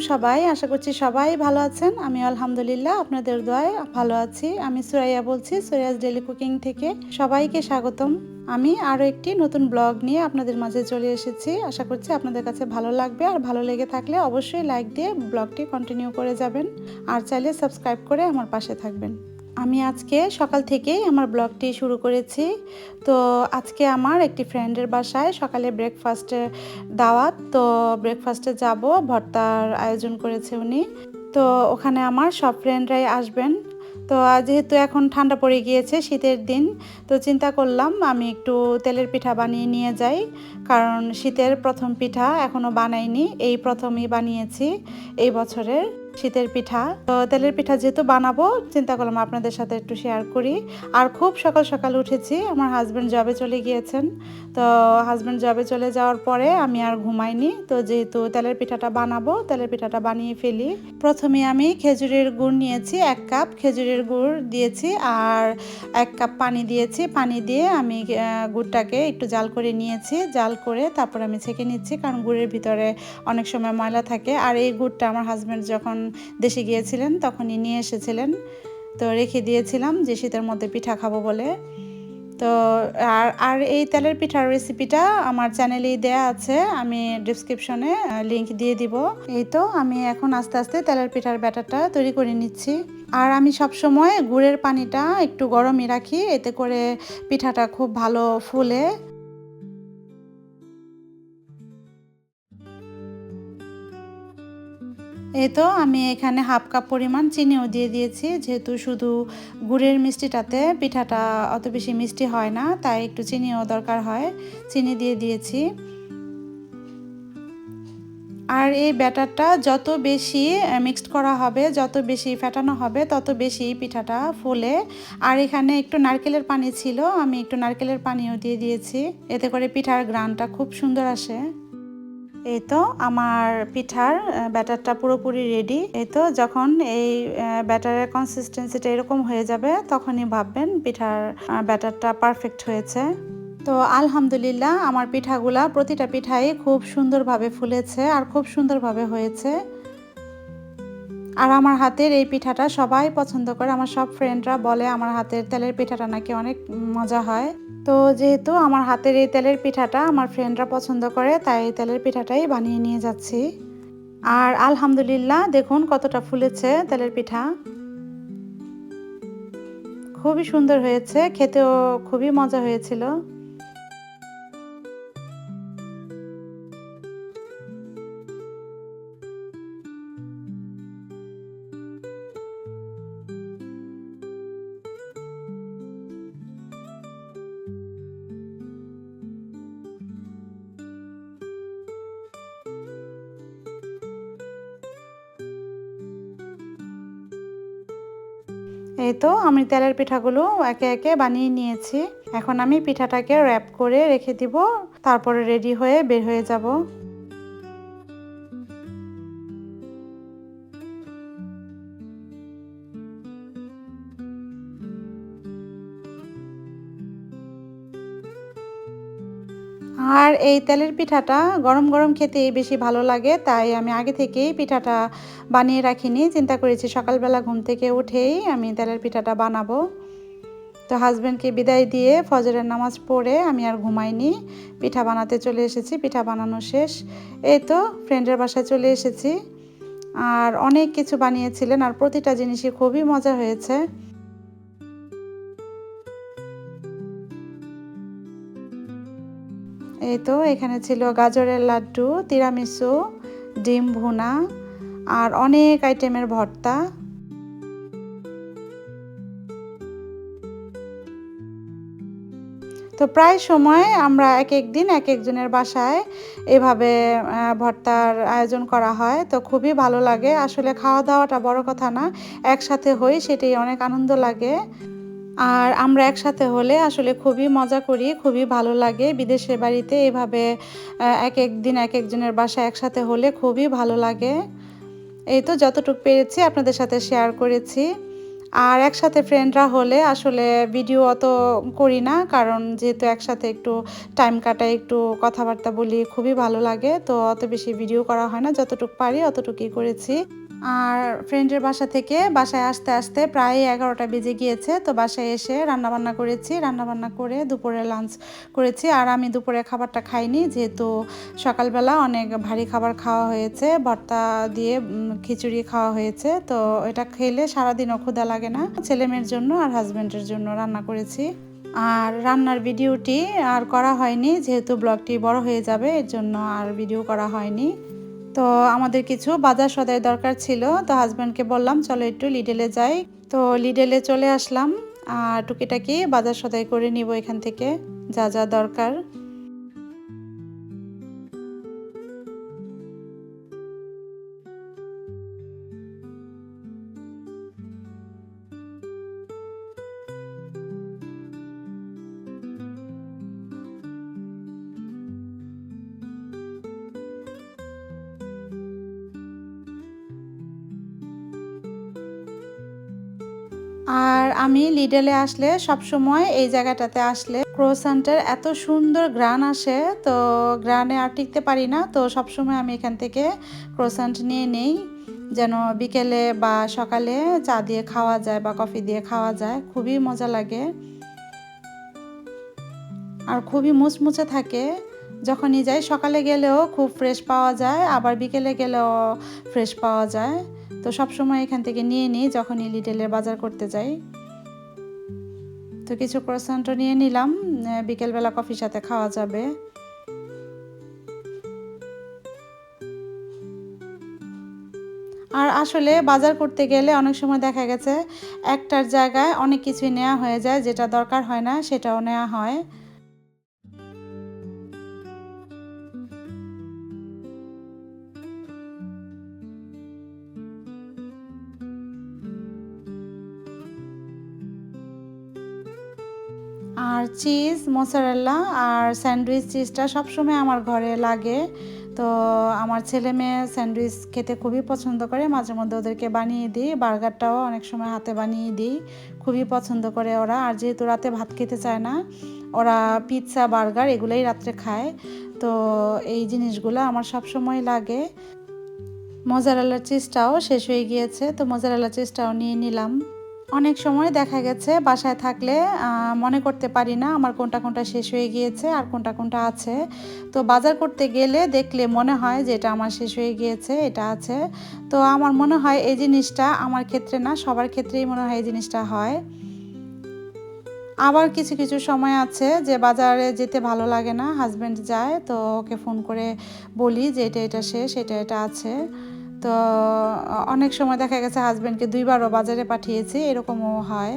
সবাই, আশা করছি সবাই ভালো আছেন। আমি আলহামদুলিল্লাহ, আপনাদের দোয়ায় ভালো আছি। আমি সুরাইয়া বলছি, সুরাইয়াস ডেলি কুকিং থেকে সবাইকে স্বাগতম। আমি আরও একটি নতুন ব্লগ নিয়ে আপনাদের মাঝে চলে এসেছি। আশা করছি আপনাদের কাছে ভালো লাগবে। আর ভালো লেগে থাকলে অবশ্যই লাইক দিয়ে ব্লগটি কন্টিনিউ করে যাবেন। আর চাইলে সাবস্ক্রাইব করে আমার পাশে থাকবেন। আমি আজকে সকাল থেকেই আমার ব্লগটি শুরু করেছি। তো আজকে আমার একটি ফ্রেন্ডের বাসায় সকালে ব্রেকফাস্টে দাওয়াত। তো ব্রেকফাস্টে যাব, ভর্তার আয়োজন করেছে উনি। তো ওখানে আমার সব ফ্রেন্ডরাই আসবেন। তো যেহেতু এখন ঠান্ডা পড়ে গিয়েছে শীতের দিন, তো চিন্তা করলাম আমি একটু তেলের পিঠা বানিয়ে নিয়ে যাই। কারণ শীতের প্রথম পিঠা এখনও বানাইনি, এই প্রথমই বানিয়েছি এই বছরের। শীতের পিঠা, তো তেলের পিঠা যেহেতু বানাবো, চিন্তা করলাম আপনাদের সাথে একটু শেয়ার করি। আর খুব সকাল সকাল উঠেছি, আমার হাজব্যান্ড জবে চলে গিয়েছেন। তো হাজব্যান্ড জবে চলে যাওয়ার পরে আমি আর ঘুমাইনি, তো যেহেতু তেলের পিঠাটা বানাবো, তেলের পিঠাটা বানিয়ে ফেলি। প্রথমে আমি খেজুরের গুড় নিয়েছি, এক কাপ খেজুরের গুড় দিয়েছি আর এক কাপ পানি দিয়েছি। পানি দিয়ে আমি গুড়টাকে একটু জাল করে নিয়েছি, জাল করে তারপর আমি ছেঁকে নিচ্ছি, কারণ গুড়ের ভিতরে অনেক সময় ময়লা থাকে। আর এই গুড়টা আমার হাজব্যান্ড যখন দেশে গিয়েছিলেন, তখনই নিয়ে এসেছিলেন। তো রেখে দিয়েছিলাম যে শীতের মধ্যে পিঠা খাব বলে। তো আর আর এই তেলের পিঠার রেসিপিটা আমার চ্যানেলেই দেয়া আছে, আমি ডিসক্রিপশনে লিংক দিয়ে দিব। এই তো, আমি এখন আস্তে আস্তে তেলের পিঠার ব্যাটারটা তৈরি করে নিচ্ছি। আর আমি সব সময় গুড়ের পানিটা একটু গরমই রাখি, এতে করে পিঠাটা খুব ভালো ফুলে। এই তো আমি এখানে হাফ কাপ পরিমাণ চিনিও দিয়ে দিয়েছি, যেহেতু শুধু গুড়ের মিষ্টিটাতে পিঠাটা অত বেশি মিষ্টি হয় না, তাই একটু চিনিও দরকার হয়, চিনি দিয়ে দিয়েছি। আর এই ব্যাটারটা যত বেশি মিক্সড করা হবে, যত বেশি ফেটানো হবে, তত বেশি পিঠাটা ফুলে। আর এখানে একটু নারকেলের পানি ছিল, আমি একটু নারকেলের পানিও দিয়ে দিয়েছি, এতে করে পিঠার গ্রানটা খুব সুন্দর আসে। এই তো আমার পিঠার ব্যাটারটা পুরোপুরি রেডি এই তো যখন এই ব্যাটারের কনসিস্টেন্সিটা এরকম হয়ে যাবে, তখনই ভাববেন পিঠার ব্যাটারটা পারফেক্ট হয়েছে। তো আলহামদুলিল্লাহ, আমার পিঠাগুলা প্রতিটা পিঠাই খুব সুন্দরভাবে ফুলেছে আর খুব সুন্দরভাবে হয়েছে। আর আমার হাতের এই পিঠাটা সবাই পছন্দ করে। আমার সব ফ্রেন্ডরা বলে আমার হাতের তেলের পিঠাটা নাকি অনেক মজা হয়। তো যেহেতু আমার হাতের এই তেলের পিঠাটা আমার ফ্রেন্ডরা পছন্দ করে, তাই এই তেলের পিঠাটাই বানিয়ে নিয়ে যাচ্ছি। আর আলহামদুলিল্লাহ, দেখুন কতটা ফুলেছে তেলের পিঠা। খুবই সুন্দর হয়েছে, খেতেও খুবই মজা হয়েছিল। এই তো, আমি তেলের পিঠাগুলো একে একে বানিয়ে নিয়েছি। এখন আমি পিঠাটাকে র্যাপ করে রেখে দিব, তারপরে রেডি হয়ে বের হয়ে যাব। আর এই তেলের পিঠাটা গরম গরম খেতেই বেশি ভালো লাগে, তাই আমি আগে থেকেই পিঠাটা বানিয়ে রাখিনি। চিন্তা করেছি সকালবেলা ঘুম থেকে উঠেই আমি তেলের পিঠাটা বানাবো। তো হাজব্যান্ডকে বিদায় দিয়ে ফজরের নামাজ পড়ে আমি আর ঘুমাইনি। পিঠা বানাতে চলে এসেছি, পিঠা বানানো শেষ। এই তো ফ্রেন্ডের বাসায় চলে এসেছি। আর অনেক কিছু বানিয়েছিলেন, আর প্রতিটা জিনিসই খুবই মজা হয়েছে। এই তো, এখানে ছিল গাজরের লাড্ডু, তিরামিসু, ডিম ভুনা আর অনেক আইটেমের ভর্তা। তো প্রায় সময় আমরা এক এক দিন এক একজনের বাসায় এভাবে ভর্তার আয়োজন করা হয়। তো খুবই ভালো লাগে। আসলে খাওয়া দাওয়াটা বড় কথা না, একসাথে হই সেটাই অনেক আনন্দ লাগে। আর আমরা একসাথে হলে আসলে খুবই মজা করি, খুবই ভালো লাগে। বিদেশের বাড়িতে এভাবে এক এক দিন এক একজনের বাসায় একসাথে হলে খুবই ভালো লাগে। এই তো যতটুকু পেরেছি আপনাদের সাথে শেয়ার করেছি। আর একসাথে ফ্রেন্ডরা হলে আসলে ভিডিও অত করি না, কারণ যেহেতু একসাথে একটু টাইম কাটাই, একটু কথাবার্তা বলি, খুবই ভালো লাগে। তো অত বেশি ভিডিও করা হয় না, যতটুকু পারি অতটুকুই করেছি। আর ফ্রেন্ডের বাসা থেকে বাসায় আসতে আসতে প্রায় এগারোটা বেজে গিয়েছে। তো বাসায় এসে রান্নাবান্না করেছি, রান্নাবান্না করে দুপুরে লাঞ্চ করেছি। আর আমি দুপুরে খাবারটা খাইনি, যেহেতু সকালবেলা অনেক ভারী খাবার খাওয়া হয়েছে, ভর্তা দিয়ে খিচুড়ি খাওয়া হয়েছে। তো এটা খেলে সারাদিনও ক্ষুধা লাগে না। ছেলে মেয়ের জন্য আর হাজব্যান্ডের জন্য রান্না করেছি। আর রান্নার ভিডিওটি আর করা হয়নি, যেহেতু ব্লগটি বড় হয়ে যাবে, এর জন্য আর ভিডিও করা হয়নি। তো আমাদের কিছু বাজার সদায় দরকার ছিল, তো হাজব্যান্ডকে বললাম, চলো একটু লিডেলে যাই। তো লিডেলে চলে আসলাম, আর টুকিটাকি বাজার সদাই করে নিব এখান থেকে, যা যা দরকার। আর আমি লিডেলে আসলে সব সময় এই জায়গাটাতে আসলে ক্রোসান্টের এত সুন্দর গ্রান আসে, তো গ্রানে আর টিকতে পারি না, তো সব সময় আমি এখান থেকে ক্রোসান্ট নিয়ে নেই। যেন বিকেলে বা সকালে চা দিয়ে খাওয়া যায় বা কফি দিয়ে খাওয়া যায়, খুবই মজা লাগে। আর খুবই মুচমুচে থাকে, যখনই যাই সকালে গেলেও খুব ফ্রেশ পাওয়া যায়, আবার বিকেলে গেলেও ফ্রেশ পাওয়া যায়। তো সব সময় এখান থেকে নিয়ে নিই, যখনই লিটেলের বাজার করতে যাই। তো কিছু ক্রসান্টও নিয়ে নিলাম বিকেলবেলা কফির সাথে খাওয়া যাবে। আর আসলে বাজার করতে গেলে অনেক সময় দেখা গেছে, একটার জায়গায় অনেক কিছুই নেওয়া হয়ে যায়, যেটা দরকার হয় না, সেটাও নেওয়া হয়। চিজ মোসারেল্লা আর স্যান্ডউইচ চিজটা সবসময় আমার ঘরে লাগে। তো আমার ছেলে মেয়ে স্যান্ডউইচ খেতে খুবই পছন্দ করে। মাঝে মধ্যে ওদেরকে বানিয়ে দিই। বার্গারটাও অনেক সময় হাতে বানিয়ে দিই। খুবই পছন্দ করে ওরা। আর যেহেতু রাতে ভাত খেতে চায় না, ওরা পিৎজা বার্গার এগুলোই রাত্রে খায়। তো এই জিনিসগুলো আমার সব সময় লাগে। মজারালার চিজটাও শেষ হয়ে গিয়েছে। তো মজারালার চিজটাও নিয়ে নিলাম। অনেক সময় দেখা গেছে বাসায় থাকলে মনে করতে পারি না আমার কোনটা কোনটা শেষ হয়ে গিয়েছে আর কোনটা কোনটা আছে। তো বাজার করতে গেলে দেখলে মনে হয় যে এটা আমার শেষ হয়ে গিয়েছে, এটা আছে। তো আমার মনে হয় এই জিনিসটা আমার ক্ষেত্রে না, সবার ক্ষেত্রেই মনে হয় এই জিনিসটা হয়। আবার কিছু কিছু সময় আছে যে বাজারে যেতে ভালো লাগে না হাজব্যান্ড যায় তো ওকে ফোন করে বলি যে এটা এটা শেষ, এটা এটা আছে। তো অনেক সময় দেখা গেছে হাজব্যান্ডকে দুইবারও বাজারে পাঠিয়েছি, এরকমও হয়।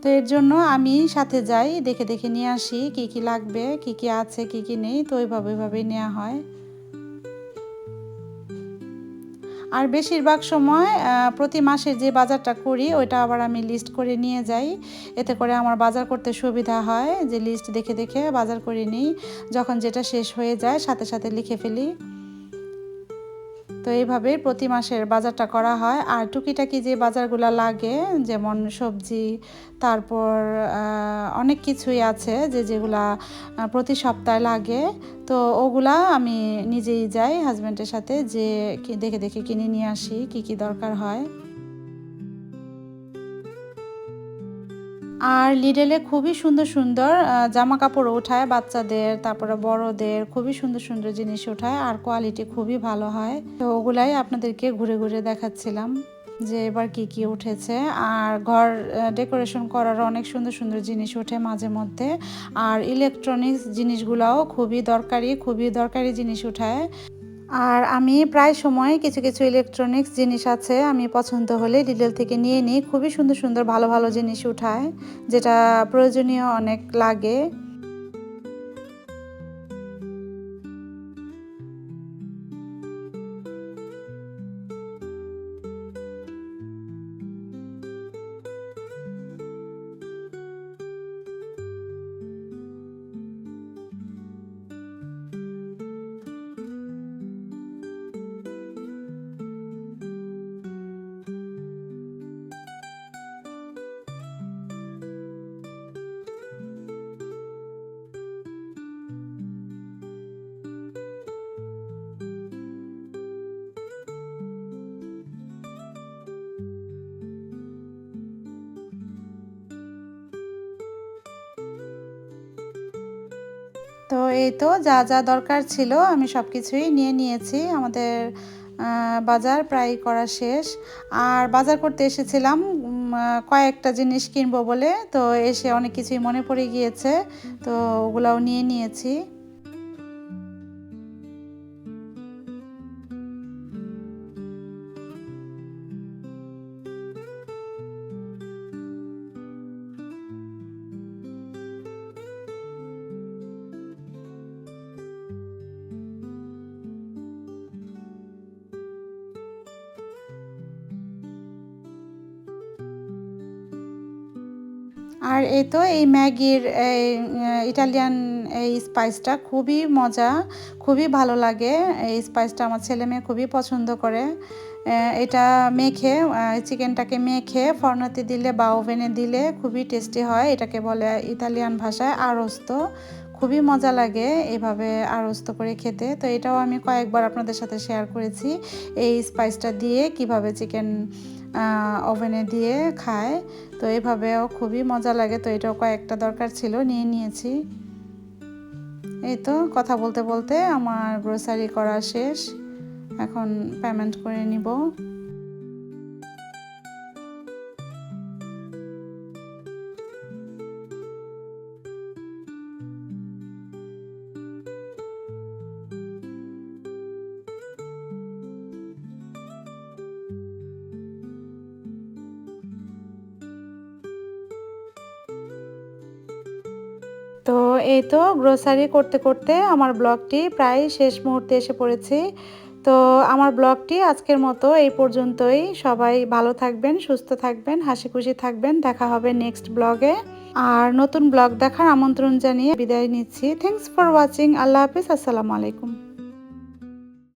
তো এর জন্য আমি সাথে যাই, দেখে দেখে নিয়ে আসি কি কি লাগবে, কি কি আছে, কি কি নেই, তো ওইভাবে ওইভাবেই নেওয়া হয়। আর বেশিরভাগ সময় প্রতি মাসে যে বাজারটা করি, ওইটা আবার আমি লিস্ট করে নিয়ে যাই। এতে করে আমার বাজার করতে সুবিধা হয়, যে লিস্ট দেখে দেখে বাজার করে নিই। যখন যেটা শেষ হয়ে যায়, সাথে সাথে লিখে ফেলি। তো এইভাবে প্রতি মাসের বাজারটা করা হয়। আর টুকিটাকি যে বাজারগুলো লাগে, যেমন সবজি, তারপর অনেক কিছুই আছে যে যেগুলা প্রতি সপ্তাহে লাগে। তো ওগুলা আমি নিজেই যাই হাজব্যান্ডের সাথে যে দেখে দেখে কিনে নিয়ে আসি, কি কি দরকার হয়। আর লিডেলে খুবই সুন্দর সুন্দর জামা কাপড় ওঠায় বাচ্চাদের, তারপরে বড়দের, খুবই সুন্দর সুন্দর জিনিস ওঠায় আর কোয়ালিটি খুবই ভালো হয়। তো ওগুলাই আপনাদেরকে ঘুরে ঘুরে দেখাচ্ছিলাম যে এবার কি কি উঠেছে। আর ঘর ডেকোরেশন করার অনেক সুন্দর সুন্দর জিনিস ওঠে মাঝে মধ্যে। আর ইলেকট্রনিক্স জিনিসগুলোও খুবই দরকারি খুবই দরকারি জিনিস উঠায়। আর আমি প্রায় সময় কিছু কিছু ইলেকট্রনিক্স জিনিস আছে, আমি পছন্দ হলে ডিটেল থেকে নিয়ে নিই। খুবই সুন্দর সুন্দর ভালো ভালো জিনিস উঠায়, যেটা প্রয়োজনীয় অনেক লাগে। তো এই তো যা যা দরকার ছিল আমি সব কিছুই নিয়ে নিয়েছি। আমাদের বাজার প্রায় করা শেষ। আর বাজার করতে এসেছিলাম কয়েকটা জিনিস কিনবো বলে। তো এসে অনেক কিছুই মনে পড়ে গিয়েছে। তো ওগুলাও নিয়ে নিয়েছি। আর এই তো এই ম্যাগির ইটালিয়ান এই স্পাইসটা খুবই মজা, খুবই ভালো লাগে। এই স্পাইসটা আমার ছেলে মেয়ে খুবই পছন্দ করে। এটা মেখে চিকেনটাকে মেখে ফর্নাতে দিলে বা ওভেনে দিলে খুবই টেস্টি হয়। এটাকে বলে ইতালিয়ান ভাষায় আড়স্ত খুবই মজা লাগে এভাবে আড়স্ত করে খেতে। তো এটাও আমি কয়েকবার আপনাদের সাথে শেয়ার করেছি এই স্পাইসটা দিয়ে কীভাবে চিকেন ওভেনে দিয়ে খায়। তো এভাবেও খুবই মজা লাগে। তো এটাও কয়েকটা দরকার ছিল, নিয়ে নিয়েছি। এই তো কথা বলতে বলতে আমার গ্রোসারি করা শেষ। এখন পেমেন্ট করে নিব। তো এই তো গ্রোসারি করতে করতে আমার ব্লগটি প্রায় শেষ মুহূর্তে এসে পড়েছি। তো আমার ব্লগটি আজকের মতো এই পর্যন্তই। সবাই ভালো থাকবেন, সুস্থ থাকবেন, হাসি খুশি থাকবেন। দেখা হবে নেক্সট ব্লগে আর নতুন ব্লগ দেখার আমন্ত্রণ জানিয়ে বিদায় নিচ্ছি। থ্যাংকস ফর ওয়াচিং আল্লাহ হাফিজ। আসসালামু আলাইকুম।